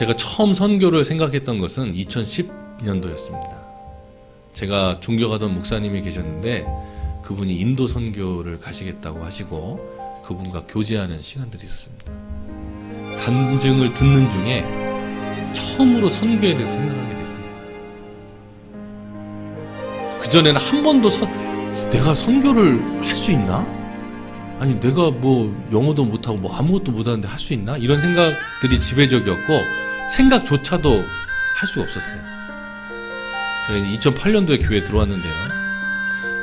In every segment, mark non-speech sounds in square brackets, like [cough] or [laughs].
제가 처음 선교를 생각했던 것은 2010년도였습니다. 제가 존경하던 목사님이 계셨는데 그분이 인도 선교를 가시겠다고 하시고 그분과 교제하는 시간들이 있었습니다. 간증을 듣는 중에 처음으로 선교에 대해서 생각하게 됐어요. 그전에는 한 번도 선- 내가 선교를 할 수 있나? 아니 내가 뭐 영어도 못하고 뭐 아무것도 못하는데 할 수 있나? 이런 생각들이 지배적이었고 생각조차도 할 수가 없었어요. 제가 2008년도에 교회에 들어왔는데요.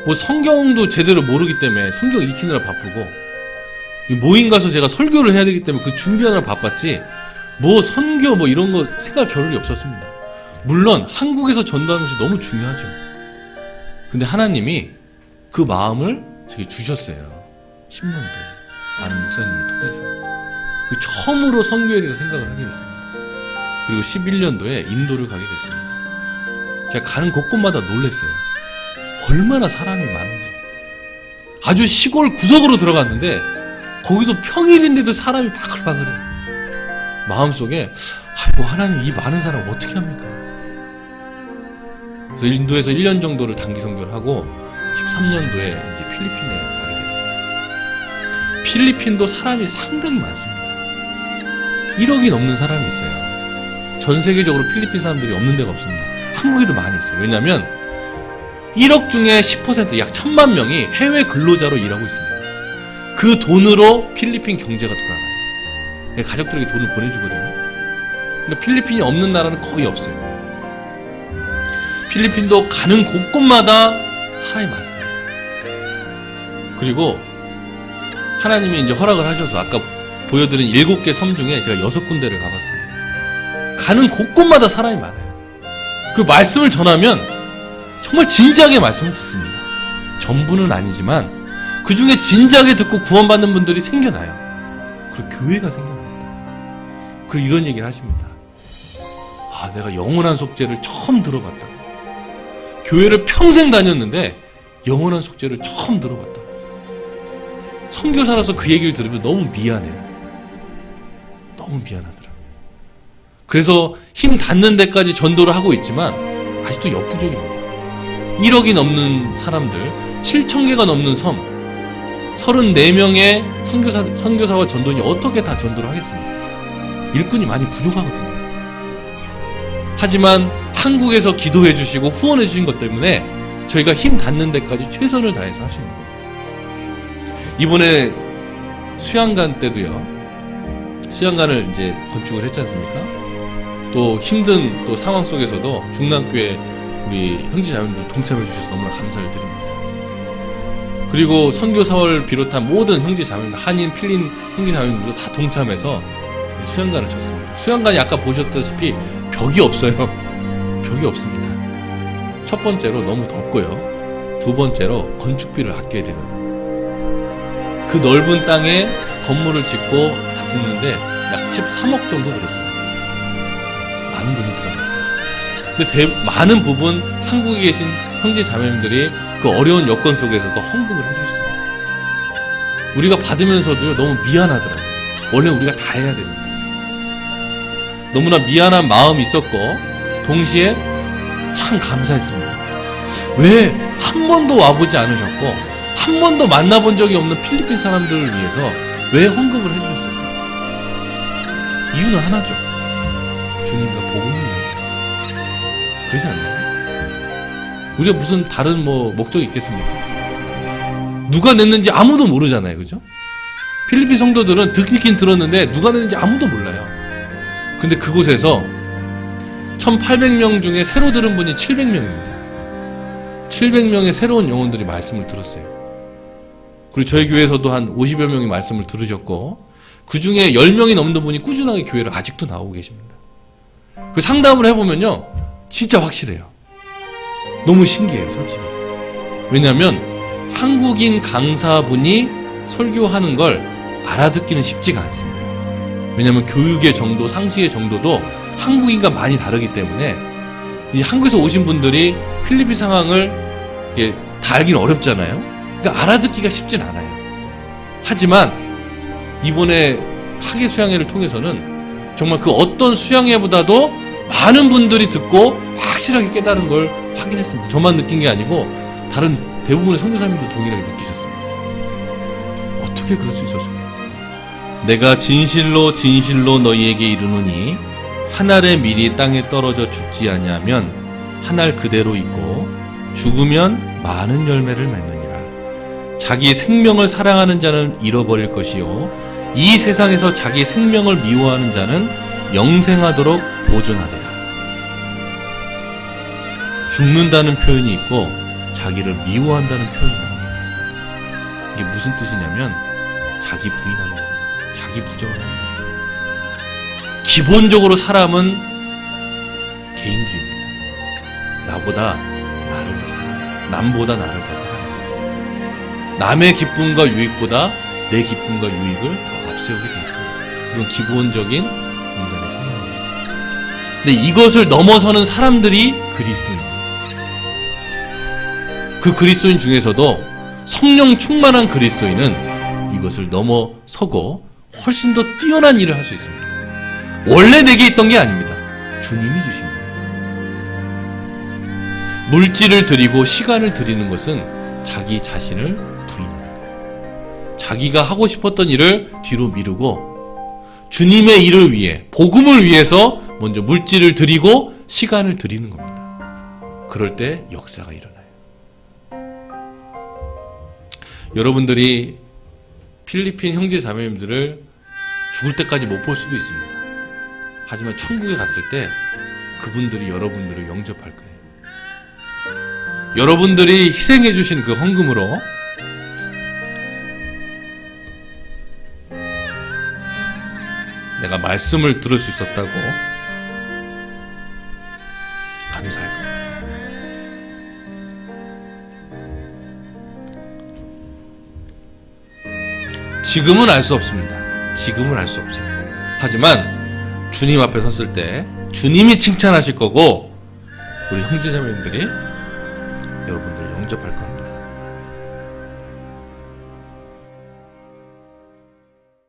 뭐 성경도 제대로 모르기 때문에 성경 익히느라 바쁘고 이 모임 가서 제가 설교를 해야 되기 때문에 그 준비하느라 바빴지 뭐 선교 뭐 이런 거 생각 겨를이 없었습니다. 물론 한국에서 전도하는 것이 너무 중요하죠. 근데 하나님이 그 마음을 제게 주셨어요. 10년도에 아는 목사님을 통해서 그 처음으로 선교에 대해서 생각을 하게 됐습니다. 그리고 11년도에 인도를 가게 됐습니다. 제가 가는 곳곳마다 놀랐어요. 얼마나 사람이 많은지. 아주 시골 구석으로 들어갔는데 거기도 평일인데도 사람이 바글바글해요. 마음속에 아이고 하나님 이 많은 사람 어떻게 합니까? 그래서 인도에서 1년 정도를 단기 선교를 하고 13년도에 이제 필리핀에 가게 됐어요. 필리핀도 사람이 상당히 많습니다. 1억이 넘는 사람이 있어요. 전 세계적으로 필리핀 사람들이 없는 데가 없습니다. 한국에도 많이 있어요. 왜냐하면 1억 중에 10%, 약 1000만 명이 해외 근로자로 일하고 있습니다. 그 돈으로 필리핀 경제가 돌아가요. 가족들에게 돈을 보내주거든요. 근데 필리핀이 없는 나라는 거의 없어요. 필리핀도 가는 곳곳마다 사람이 많습니다. 그리고 하나님이 이제 허락을 하셔서 아까 보여드린 일곱 개 섬 중에 제가 여섯 군데를 가봤습니다. 가는 곳곳마다 사람이 많아요. 그 말씀을 전하면 정말 진지하게 말씀을 듣습니다. 전부는 아니지만 그 중에 진지하게 듣고 구원받는 분들이 생겨나요. 그리고 교회가 생겨납니다. 그리고 이런 얘기를 하십니다. 아, 내가 영원한 속죄를 처음 들어봤다. 교회를 평생 다녔는데 영원한 속죄를 처음 들어봤다. 선교사라서 그 얘기를 들으면 너무 미안해요. 너무 미안하더라. 그래서 힘 닿는 데까지 전도를 하고 있지만 아직도 역부족입니다. 1억이 넘는 사람들, 7천 개가 넘는 섬, 34명의 선교사, 선교사와 전도인이 어떻게 다 전도를 하겠습니까? 일꾼이 많이 부족하거든요. 하지만 한국에서 기도해 주시고 후원해 주신 것 때문에 저희가 힘 닿는 데까지 최선을 다해서 하시는 겁니다. 이번에 수양관 때도요. 수양관을 이제 건축을 했지 않습니까? 또 힘든 또 상황 속에서도 중남교회 우리 형제 자매들 동참해 주셔서 너무나 감사를 드립니다. 그리고 선교 사월 비롯한 모든 형제 자매들 한인, 필린 형제 자매들도 다 동참해서 수양관을 쳤습니다. 수양관이 아까 보셨다시피 벽이 없어요. [laughs] 벽이 없습니다. 첫 번째로 너무 덥고요. 두 번째로 건축비를 아껴야 되거든요. 그 넓은 땅에 건물을 짓고 다 짓는데 약 13억 정도 들었어요. 많은 돈이 들어갔어요. 근데 대- 많은 부분 한국에 계신 형제 자매님들이 그 어려운 여건 속에서도 헌금을 해주셨습니다. 우리가 받으면서도요 너무 미안하더라고요. 원래 우리가 다 해야 됩니다. 너무나 미안한 마음이 있었고 동시에 참 감사했습니다. 왜 한 번도 와보지 않으셨고 한 번도 만나본 적이 없는 필리핀 사람들을 위해서 왜 헌금을 해주셨을까? 이유는 하나죠. 주님과. 그러지 않나요? 우리가 무슨 다른 뭐 목적이 있겠습니까? 누가 냈는지 아무도 모르잖아요. 그죠? 필리핀 성도들은 듣긴 들었는데 누가 냈는지 아무도 몰라요. 근데 그곳에서 1800명 중에 새로 들은 분이 700명입니다. 700명의 새로운 영혼들이 말씀을 들었어요. 그리고 저희 교회에서도 한 50여 명이 말씀을 들으셨고 그 중에 10명이 넘는 분이 꾸준하게 교회를 아직도 나오고 계십니다. 그 상담을 해보면요. 진짜 확실해요. 너무 신기해요, 솔직히. 왜냐하면 한국인 강사분이 설교하는 걸 알아듣기는 쉽지가 않습니다. 왜냐하면 교육의 정도, 상식의 정도도 한국인과 많이 다르기 때문에 이 한국에서 오신 분들이 필리핀 상황을 다 알기는 어렵잖아요. 그러니까 알아듣기가 쉽진 않아요. 하지만 이번에 학예 수양회를 통해서는 정말 그 어떤 수양회보다도 많은 분들이 듣고 확실하게 깨달은 걸 확인했습니다. 저만 느낀 게 아니고 다른 대부분의 선교사님도 동일하게 느끼셨어요. 어떻게 그럴 수 있었을까요? 내가 진실로 진실로 너희에게 이르노니 한 알의 밀이 땅에 떨어져 죽지 아니하면 한 알 그대로 있고 죽으면 많은 열매를 맺느니라. 자기 생명을 사랑하는 자는 잃어버릴 것이요 이 세상에서 자기 생명을 미워하는 자는 영생하도록 보존하리라. 죽는다는 표현이 있고 자기를 미워한다는 표현이 나옵니다. 이게 무슨 뜻이냐면 자기 부인하는 겁니다. 자기 부정하는 겁니다. 기본적으로 사람은 개인주의입니다. 나보다 나를 더 사랑해. 남보다 나를 더 사랑해. 남의 기쁨과 유익보다 내 기쁨과 유익을 더 앞세우게 돼 있습니다. 이건 기본적인 인간의 성향입니다. 근데 이것을 넘어서는 사람들이 그리스도입니다. 그 그리스도인 중에서도 성령 충만한 그리스도인은 이것을 넘어서고 훨씬 더 뛰어난 일을 할 수 있습니다. 원래 내게 있던 게 아닙니다. 주님이 주신 겁니다. 물질을 드리고 시간을 드리는 것은 자기 자신을 부인합니다. 자기가 하고 싶었던 일을 뒤로 미루고 주님의 일을 위해 복음을 위해서 먼저 물질을 드리고 시간을 드리는 겁니다. 그럴 때 역사가 일어나요. 여러분들이 필리핀 형제 자매님들을 죽을 때까지 못 볼 수도 있습니다. 하지만 천국에 갔을 때 그분들이 여러분들을 영접할 거예요. 여러분들이 희생해 주신 그 헌금으로 내가 말씀을 들을 수 있었다고 지금은 알 수 없습니다. 지금은 알 수 없어요. 하지만 주님 앞에 섰을 때 주님이 칭찬하실 거고 우리 형제자매님들이 여러분들을 영접할 겁니다.